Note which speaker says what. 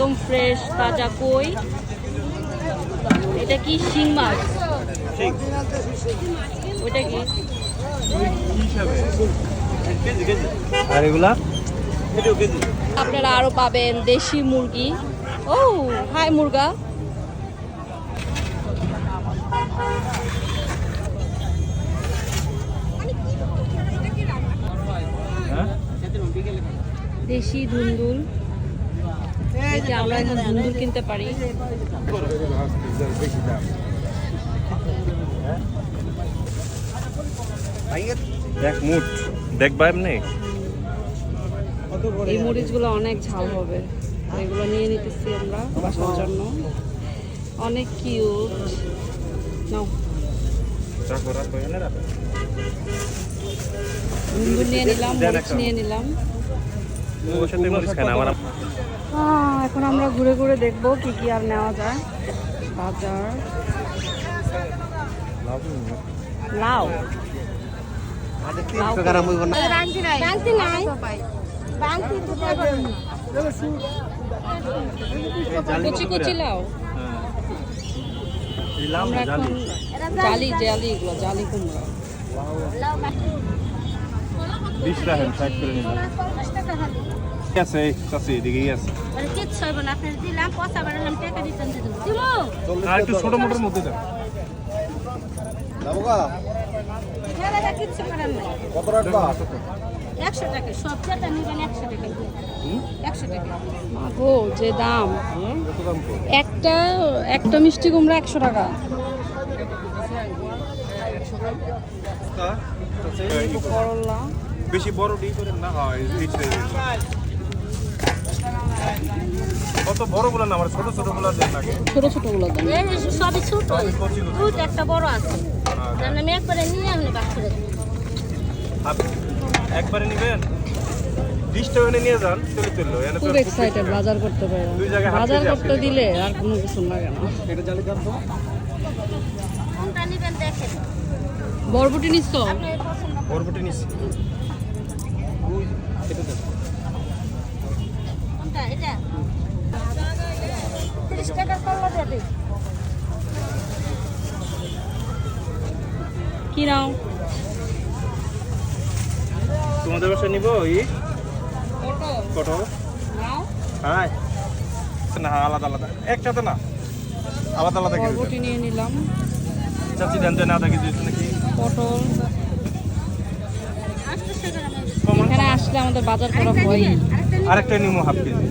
Speaker 1: একদম ফ্রেশ তাজা কই। এটা কি শিং মাছ? ওইটা কি?
Speaker 2: আর এগুলা?
Speaker 1: আপনারা আরও পাবেন দেশি মুরগি। ও হাই মুরগা।
Speaker 2: হ্যাঁ?
Speaker 1: দেশি ধুন্দুল। আমরা এখন ধুন্দুল কিনতে পারি।
Speaker 2: এক মুঠ। দেখবা এমনি
Speaker 1: এই মরিচগুলো অনেক ঝাল হবে। এগুলো নিয়ে নিতেছি আমরা বাসার জন্য। অনেক কিউট নাও। নিয়ে নিলাম মরিচ নিয়ে নিলাম।
Speaker 2: ওর সাথে মরিচ খায় না আমার
Speaker 1: এখন আমরা ঘুরে ঘুরে দেখব কি কি আর নেওয়া যায়। বাজার। লাউ। কুচি কুচি লাউ। আমরা এখন জালি। জালি এগুলো জালি কুমড়া।
Speaker 2: বিশ করে নিলাম আছে এই চাষি এদিকেই আছে।
Speaker 3: কিচ্ছু হইব না আপনার দিলাম পয়সা বাড়ালাম টাকা দিতেন দিমু
Speaker 2: আর একটু ছোট মোটোর মধ্যে দেন।
Speaker 3: হ্যাঁ কিচ্ছু করার নাই। একশো টাকা সব যেটা নেবেন একশো টাকা
Speaker 1: মাগো যে দাম। একটা একটা মিষ্টি কুমড়া একশো টাকা।
Speaker 2: বেশি বড় ডি করেন না হয় এই size এর। কত বড়গুলো না আমার ছোট ছোটগুলো দেন নাকি
Speaker 1: ছোট ছোটগুলো দাম
Speaker 3: এই সবই ছোট। দুধ একটা বড় আছে। আমি একবারে নিয়ে আপনি বাক করে
Speaker 2: একবারে নিবেন? নিয়ে যান চলে চলল। তো
Speaker 1: খুব এক্সাইটেড বাজার করতে পারে।
Speaker 2: দুই জায়গায়
Speaker 1: বাজার করতে দিলে আর কোনো কিছু লাগে না।
Speaker 3: কোনটা নেবেন দেখেন।
Speaker 1: বরবটি নিচ্ছ?
Speaker 3: আপনি পছন্দ
Speaker 2: বরবটি নিচ্ছি।
Speaker 3: কোনটা
Speaker 1: কি নাও?
Speaker 2: তোমাদের বাসায় নিব ই? পটল হ্যাঁ না আলাদা আলাদা। একসাথে না। আলাদা আলাদা
Speaker 1: বরবটি নিয়ে নিলাম।
Speaker 2: চাচি দেন দেন আধা কেজি নাকি?
Speaker 1: পটল। এখানে আসলে আমাদের বাজার করা হয়।
Speaker 2: আরেকটা নিমো হাফ কেজি।